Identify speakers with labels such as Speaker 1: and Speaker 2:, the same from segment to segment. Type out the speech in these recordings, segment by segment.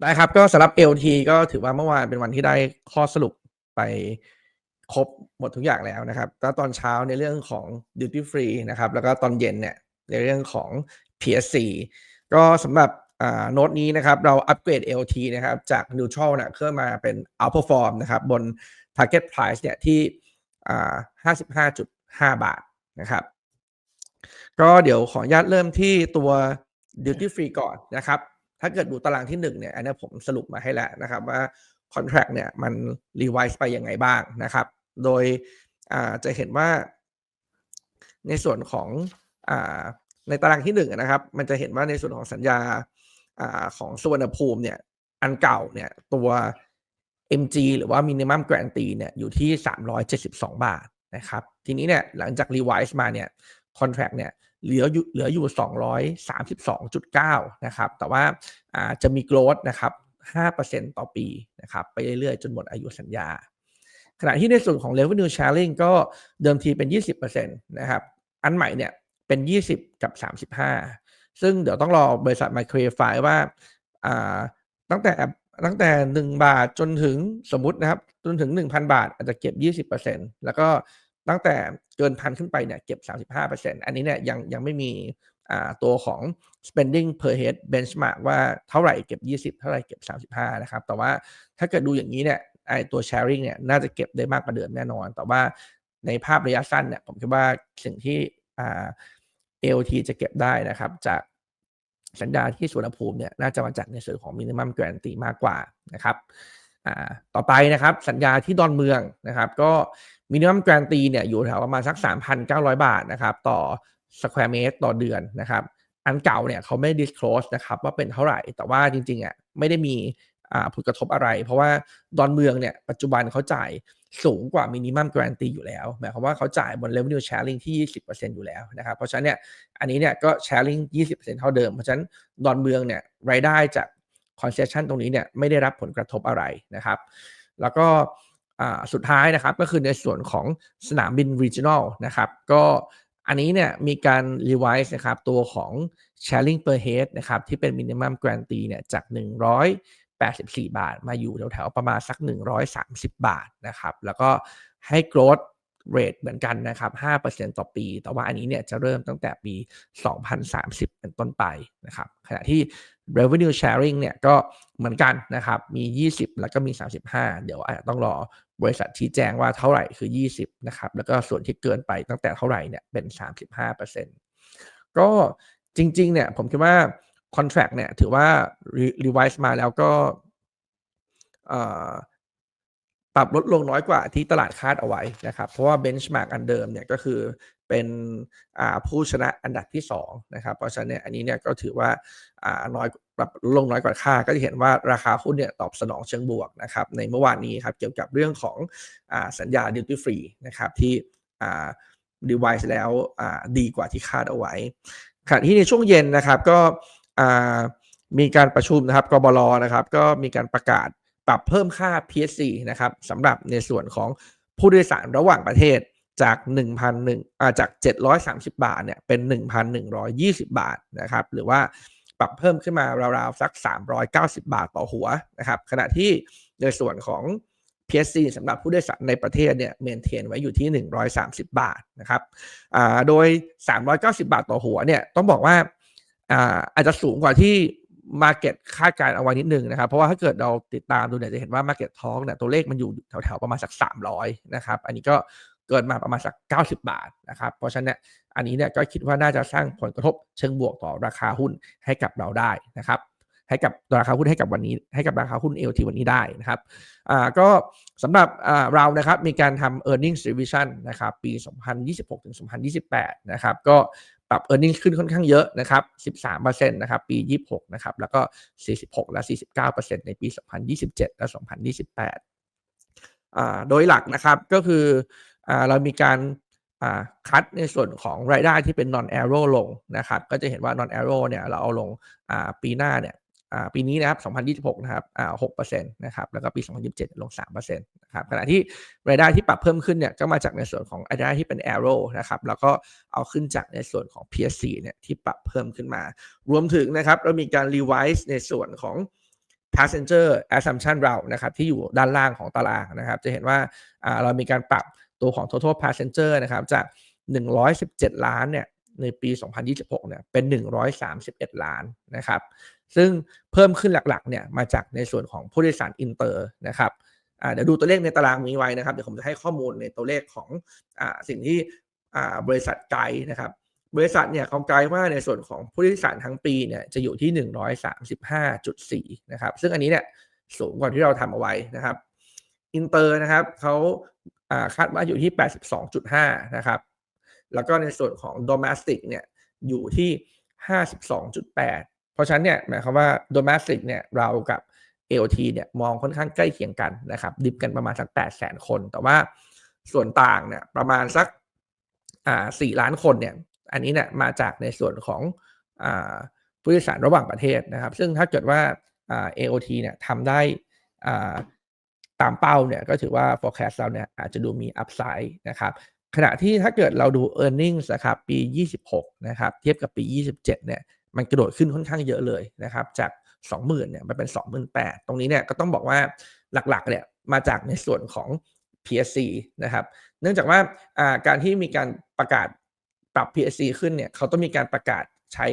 Speaker 1: ได้ครับก็สำหรับ LT ก็ถือว่าเมื่อวานเป็นวันที่ได้ข้อสรุปไปครบหมดทุกอย่างแล้วนะครับแล้วตอนเช้าในเรื่องของ Duty Free นะครับ แล้วก็ตอนเย็นเนี่ยในเรื่องของ PSC ก็สำหรับโน้ตนี้นะครับ เราอัปเกรด LT นะครับจาก Neutral นะขึ้นมาเป็น Outperform นะครับ บน Target Price เนี่ยที่ 55.5 บาทนะครับ ก็เดี๋ยวขออนุญาตเริ่มที่ตัว Duty Free ก่อนนะครับ ถ้าเกิดดูตารางที่1เนี่ยอันนี้ผมสรุปมาให้แล้วนะครับว่า Contract เนี่ยมัน Revise ไปยังไงบ้างนะครับ โดยจะเห็นว่าในส่วนของอในตารางที่1นะครับ มันจะเห็นว่าในส่วนของสัญญาอของสุวรรณภูมิเนี่ยอันเก่าเนี่ยตัว MG หรือว่า Minimum Guarantee เนี่ยอยู่ที่ 372 บาทนะครับ ทีนี้เนี่ยหลังจาก Revise มาเนี่ย Contract เนี่ย เหลืออยู่เหลืออยู่ 232.9 นะครับ แต่ว่าจะมี growth นะครับ 5%ต่อปีนะครับ ไปเรื่อยๆ จนหมดอายุสัญญา ขณะที่ในส่วนของ revenue sharing ก็เดิมทีเป็น 20%นะครับ อันใหม่เนี่ยเป็น 20 กับ 35 ซึ่งเดี๋ยวต้องรอบริษัทมา clarify ว่าตั้งแต่ตั้งแต่ 1 บาทจนถึงสมมุตินะครับ จนถึง 1,000 บาท อาจจะเก็บ 20%แล้วก็ ตั้งแต่เกินพันขึ้นไปเนี่ยเก็บ 35%อันนี้เนี่ยยังยังไม่มีตัวของ spending per head benchmark ว่าเท่าไหร่เก็บ 20 เท่าไหร่เก็บ 35 นะครับ แต่ว่าถ้าเกิดดูอย่างนี้เนี่ยไอตัว sharing เนี่ยน่าจะเก็บได้มากกว่าเดิมแน่นอน แต่ว่าในภาพระยะสั้นเนี่ยผมคิดว่าสิ่งที่อ่า AOT จะเก็บได้นะครับ จากสัญญาที่สุวรรณภูมิเนี่ยน่าจะมาจากในส่วนของ minimum guarantee มากกว่านะครับต่อไปนะครับสัญญาที่ดอนเมืองนะครับ ก็ มินิมัมแกรนตีเนี่ยอยู่แถวประมาณสัก 3,900 บาทนะครับต่อสแควร์เมตรต่อเดือนนะครับอันเก่าเนี่ยเขาไม่ disclose นะครับว่าเป็นเท่าไหร่ แต่ว่าจริงๆอะไม่ได้มีผลกระทบอะไร เพราะว่าดอนเมืองเนี่ยปัจจุบันเขาจ่ายสูงกว่ามินิมัมแกรนตีอยู่แล้ว หมายความว่าเขาจ่ายบน revenue sharing ที่ 20%อยู่แล้วนะครับ เพราะฉะนั้นเนี่ยอันนี้เนี่ยก็ sharing 20%เท่าเดิม เพราะฉะนั้นดอนเมืองเนี่ยรายได้จาก concession ตรงนี้เนี่ยไม่ได้รับผลกระทบอะไรนะครับ แล้วก็ สุดท้ายนะครับก็คือในส่วนของสนามบิน regional นะครับก็อันนี้เนี่ยมีการ revise นะครับตัวของ sharing per head นะครับที่เป็น minimum guarantee เนี่ยจาก 184 บาท มาอยู่แถวๆประมาณสัก 130 บาทนะครับแล้วก็ให้ growth rate เหมือนกันนะครับ 5%ต่อปี แต่ว่าอันนี้เนี่ยจะเริ่มตั้งแต่ปี 2030 เป็นต้นไปนะครับขณะที่ revenue sharing เนี่ยก็เหมือนกันนะครับมี 20 แล้วก็มี 35 เดี๋ยวอาจจะต้องรอ บริษัทชี้แจงว่าเท่าไหร่คือ 20นะครับแล้วก็ส่วนที่เกินไปตั้งแต่เท่าไหร่เนี่ยเป็น 35%ก็จริง ๆ เนี่ยผมคิดว่า contract เนี่ยถือว่า revise มาแล้วก็ปรับลดลงน้อยกว่าที่ตลาดคาดเอาไว้นะครับ เพราะว่าเบนชมาร์กอันเดิมเนี่ยก็คือ เป็นผู้ชนะอันดับที่2นะครับเพราะฉะนั้นเนี่ยอันนี้เนี่ยก็ถือว่าน้อยปรับลงน้อยกว่าค่าก็จะเห็นว่าราคาหุ้นเนี่ยตอบสนองเชิงบวกนะครับในเมื่อวานนี้ครับเกี่ยวกับเรื่องของอสัญญา duty free นะครับที่ดีไวซ์แล้วดีกว่าที่คาดเอาไว้ขณะที่ในช่วงเย็นนะครับก็มีการประชุมนะครับกบลนะครับก็มีการประกาศปรับเพิ่มค่า PSC นะครับสำหรับในส่วนของผู้โดยสารระหว่างประเทศ จาก 1,001อ่าจาก 730 บาทเนี่ยเป็น 1,120 บาทนะครับหรือว่าปรับเพิ่มขึ้นมาราวๆ สัก 390 บาทต่อหัวนะครับขณะที่ในส่วนของ PSC สำหรับผู้โดยสารในประเทศเนี่ยเมนเทนไว้อยู่ที่ 130 บาทนะครับอ่าโดย 390 บาทต่อหัวเนี่ยต้องบอกว่าอ่าอาจจะสูงกว่าที่ Market คาดการเอาไว้นิดนึงนะครับ เพราะว่าถ้าเกิดเราติดตามดูเนี่ยจะเห็นว่า Market ท้องเนี่ยตัวเลขมันอยู่แถวๆประมาณสัก 300 นะครับ อันนี้ก็ เกินมาประมาณสัก 90 บาทนะครับ เพราะฉะนั้นเนี่ยอันนี้เนี่ยก็คิดว่าน่าจะสร้างผลกระทบเชิงบวกต่อราคาหุ้นให้กับเราได้นะครับ ให้กับราคาหุ้นให้กับวันนี้ ให้กับราคาหุ้น LT วันนี้ได้นะครับอ่าก็สำหรับอ่าเรานะครับมีการทำ earnings revision นะครับปี 2026ถึง2028 นะครับก็ปรับ e a r n i n g ขึ้นค่อนข้างเยอะนะครับ 13%นะครับ ปี 26 นะครับ แล้วก็ 46 และ 49%ในปี 2027 และ 2028อ่าโดยหลักนะครับก็คืออ่า เรามีการคัดในส่วนของรายได้ที่เป็น non arrow ลงนะครับ ก็จะเห็นว่า non arrow เนี่ยเราเอาลงปีหน้าเนี่ยปีนี้นะครับ 2026 นะครับ6%นะครับ แล้วก็ปี 2027 ลง 3%นะครับ ขณะที่รายได้ที่ปรับเพิ่มขึ้นเนี่ย ก็มาจากในส่วนของรายได้ที่เป็น arrow นะครับ แล้วก็เอาขึ้นจากในส่วนของ PSC เนี่ยที่ปรับเพิ่มขึ้นมา รวมถึงนะครับ เรามีการ revise ในส่วนของ passenger assumption เรานะครับ ที่อยู่ด้านล่างของตารางนะครับ จะเห็นว่าเรามีการปรับ ตัวของ total passenger นะครับจาก 117 ล้านเนี่ยในปี 2026 เนี่ยเป็น 131 ล้านนะครับ ซึ่งเพิ่มขึ้นหลักๆ เนี่ยมาจากในส่วนของผู้โดยสารอินเตอร์นะครับเดี๋ยวดูตัวเลขในตารางนี้ไว้นะครับ เดี๋ยวผมจะให้ข้อมูลในตัวเลขของอสิ่งที่บริษัทไกด์นะครับ บริษัทเนี่ยเขาไกด์ว่าในส่วนของผู้โดยสารทั้งปีเนี่ยจะอยู่ที่ 135.4 นะครับ ซึ่งอันนี้เนี่ยสูงกว่าที่เราทำเอาไว้นะครับ อินเตอร์นะครับเขา คาดว่าอยู่ที่ 82.5 นะครับ แล้วก็ในส่วนของ domestic เนี่ยอยู่ที่ 52.8 เพราะฉะนั้นเนี่ยหมายความว่า domestic เนี่ยเรากับ AOT เนี่ยมองค่อนข้างใกล้เคียงกันนะครับ ดิบกันประมาณสัก 8 0 0 0 0 0 คน แต่ว่าส่วนต่างเนี่ยประมาณสักอ่า4ล้านคนเนี่ย อันนี้เนี่ยมาจากในส่วนของอ่าผู้โดยสารระหว่างประเทศนะครับ ซึ่งถ้าเกิดว่าอ่า AOT เนี่ยทำได้อ่า ตามเป้าเนี่ยก็ถือว่า forecast เราเนี่ยอาจจะดูมี upside นะครับขณะที่ถ้าเกิดเราดู e a r n i n g นะครับปี 26 นะครับ เทียบกับปี 27 เนี่ย มันกระโดดขึ้นค่อนข้างเยอะเลยนะครับ จาก 20,000 เนี่ยมันเป็น 28,000 ตรงนี้เนี่ยก็ต้องบอกว่าหลักๆ เนี่ยมาจากในส่วนของ PSC นะครับ เนื่องจากว่าการที่มีการประกาศปรับ PSC ขึ้นเนี่ยเขาต้องมีการประกาศใช้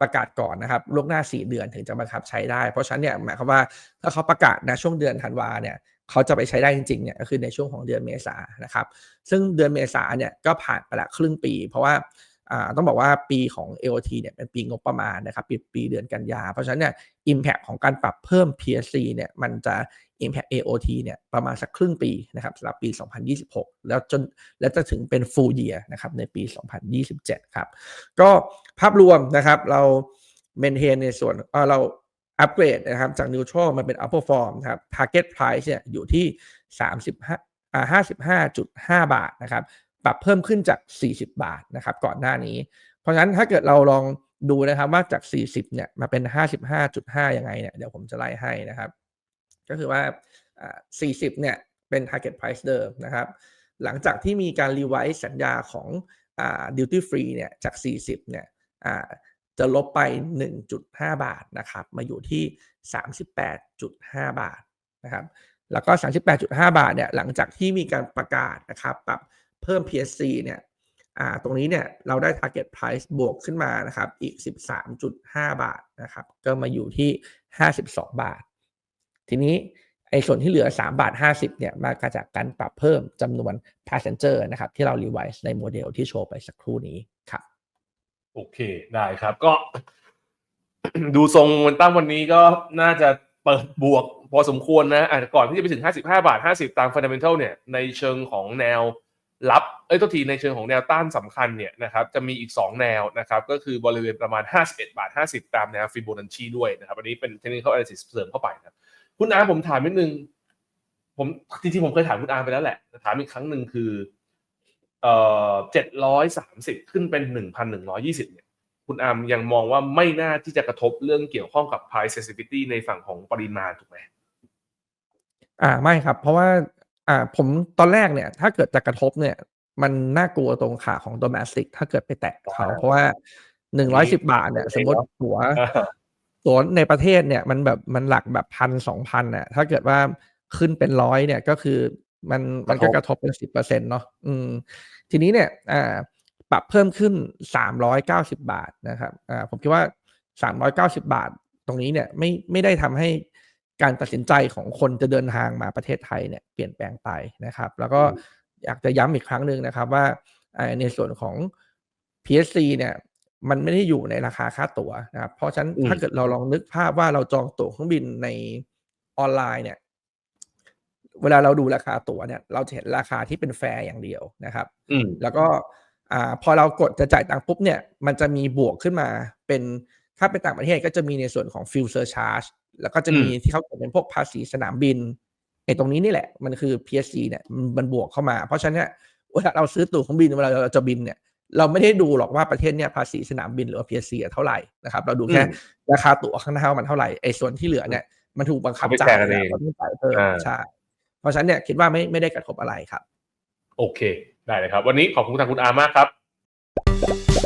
Speaker 1: ประกาศก่อนนะครับล่วงหน้า 4 เดือนถึงจะบังคับใช้ได้ เพราะฉะนั้นเนี่ยหมายความว่าถ้าเขาประกาศนะช่วงเดือนธันวาเนี่ย เขาจะไปใช้ได้จริงๆเนี่ยก็คือในช่วงของเดือนเมษานะครับ ซึ่งเดือนเมษาเนี่ยก็ผ่านไปละครึ่งปี เพราะว่าต้องบอกว่าปีของ AOT เนี่ยเป็นปีงบประมาณนะครับปีปีเดือนกันยา เพราะฉะนั้นเนี่ย impact ของการปรับเพิ่ม PSC เนี่ยมันจะ impact AOT เนี่ยประมาณสักครึ่งปีนะครับสำหรับปี 2026 แล้วจนแล้วจะถึงเป็น full year นะครับในปี 2027 ครับ ก็ภาพรวมนะครับเรา maintain ในส่วนเรา อัปเกรดนะครับจาก neutral มาเป็น upper form นะครับ target price เนี่ยอยู่ที่ 35อ่า55.5 บาทนะครับปรับเพิ่มขึ้นจาก 40 บาทนะครับก่อนหน้านี้ เพราะฉะนั้นถ้าเกิดเราลองดูนะครับว่าจาก 40 เนี่ยมาเป็น 55.5 ยังไงเนี่ยเดี๋ยวผมจะไล่ให้นะครับ ก็คือว่า 40 เนี่ยเป็น target price เดิมนะครับ หลังจากที่มีการรีไวซ์สัญญาของอ่า duty free เนี่ยจาก 40 เนี่ย จะลบไป 1.5 บาทนะครับ มาอยู่ที่ 38.5 บาทนะครับ แล้วก็ 38.5 บาทเนี่ย หลังจากที่มีการประกาศนะครับ ปรับเพิ่ม PSC เนี่ยอ่าตรงนี้เนี่ย เราได้ target price บวกขึ้นมานะครับ อีก 13.5 บาทนะครับ ก็มาอยู่ที่ 52 บาท ทีนี้ไอ้ส่วนที่เหลือ 3 บาท 50 เนี่ย มาจากการปรับเพิ่มจำนวน passenger นะครับ ที่เรา revise ในโมเดลที่โชว์ไปสักครู่นี้ครับ
Speaker 2: โอเคได้ครับ ก็ ดูทรงมันตั้งวันนี้ก็น่าจะเปิดบวกพอสมควรนะอาจจะก่อนที่จะไปถึง 55 บาท 50 ตามฟันเดเมนทัลเนี่ย ในเชิงของแนวรับ เอ้ยตัวทีในเชิงของแนวต้านสำคัญเนี่ยนะครับ จะมีอีก 2 แนวนะครับ ก็คือบริเวณประมาณ 51 บาท 50 ตามแนวฟิโบนัชชีด้วยนะครับ อันนี้เป็นเทคนิคอลแอนาลิซิสเสริมเข้าไปนะคุณอาผมถามนิดนึง ผมจริงๆผมเคยถามคุณอาไปแล้วแหละ ถามอีกครั้งหนึ่งคือ เอ่อเจ็ดร้อยสามสิบขึ้นเป็นหนึ่งพันหนึ่งร้อยี่สิบเนี่ยคุณอามยังมองว่าไม่น่าที่จะกระทบเรื่องเกี่ยวข้องกับ price sensitivity ในฝั่งของปริมาณถูกไหม
Speaker 1: อ่าไม่ครับ เพราะว่าอ่าผมตอนแรกเนี่ย ถ้าเกิดจะกระทบเนี่ย มันน่ากลัวตรงขาของ domestic ถ้าเกิดไปแตะเขาเพราะว่าหนึ่งร้อยสิบาทเนี่ยสมมติหัวตัวในประเทศเนี่ยมันแบบมันหลักแบบพันสองพันอะถ้าเกิดว่าขึ้นเป็นร้อยเนี่ยก็คือ มันมันก็กระทบเป็นสิบเปอร์เซ็นต์เนาะอืม ทีนี้เนี่ยอ่าปรับเพิ่มขึ้น390บาทนะครับอ่าผมคิดว่า390บาท ตรงนี้เนี่ยไม่ไม่ได้ทำให้การตัดสินใจของคนจะเดินทางมาประเทศไทยเนี่ยเปลี่ยนแปลงไปนะครับ แล้วก็อยากจะย้ำอีกครั้งหนึ่งนะครับว่าในส่วนของ PSC เนี่ยมันไม่ได้อยู่ในราคาค่าตั๋วนะครับ เพราะฉะนั้นถ้าเกิดเราลองนึกภาพว่าเราจองตั๋วเครื่องบินในออนไลน์เนี่ย เวลาเราดูราคาตั๋วเนี่ย เราจะเห็นราคาที่เป็นแฟร์อย่างเดียวนะครับแล้วก็อ่าพอเรากดจะจ่ายตังค์ปุ๊บเนี่ย มันจะมีบวกขึ้นมาเป็นถ้าเป็นต่างประเทศก็จะมีในส่วนของ fuel surcharge แล้วก็จะมีที่เขาเป็นพวกภาษีสนามบินไอ้ตรงนี้นี่แหละ มันคือ PSC เนี่ยมันบวกเข้ามา เพราะฉะนั้นเวลาเราซื้อตั๋วของบินเวลาเราจะบินเนี่ย เราไม่ได้ดูหรอกว่าประเทศเนี่ยภาษีสนามบินหรือว่า PSC เท่าไหร่นะครับ เราดูแค่ราคาตั๋วข้างหน้ามันเท่าไหร่ไอ้ส่วนที่เหลือเนี่ยมันถูกบังคับจ่ายแล้วเราต้องจ่ายเพิ่มใช่เพ ราะฉะนั้นเนี่ยคิดว่าไม่ไม่ได้กระทบอะไรครับ
Speaker 2: โอเค ได้เลยครับ วันนี้ขอบคุณทางคุณอามากครับ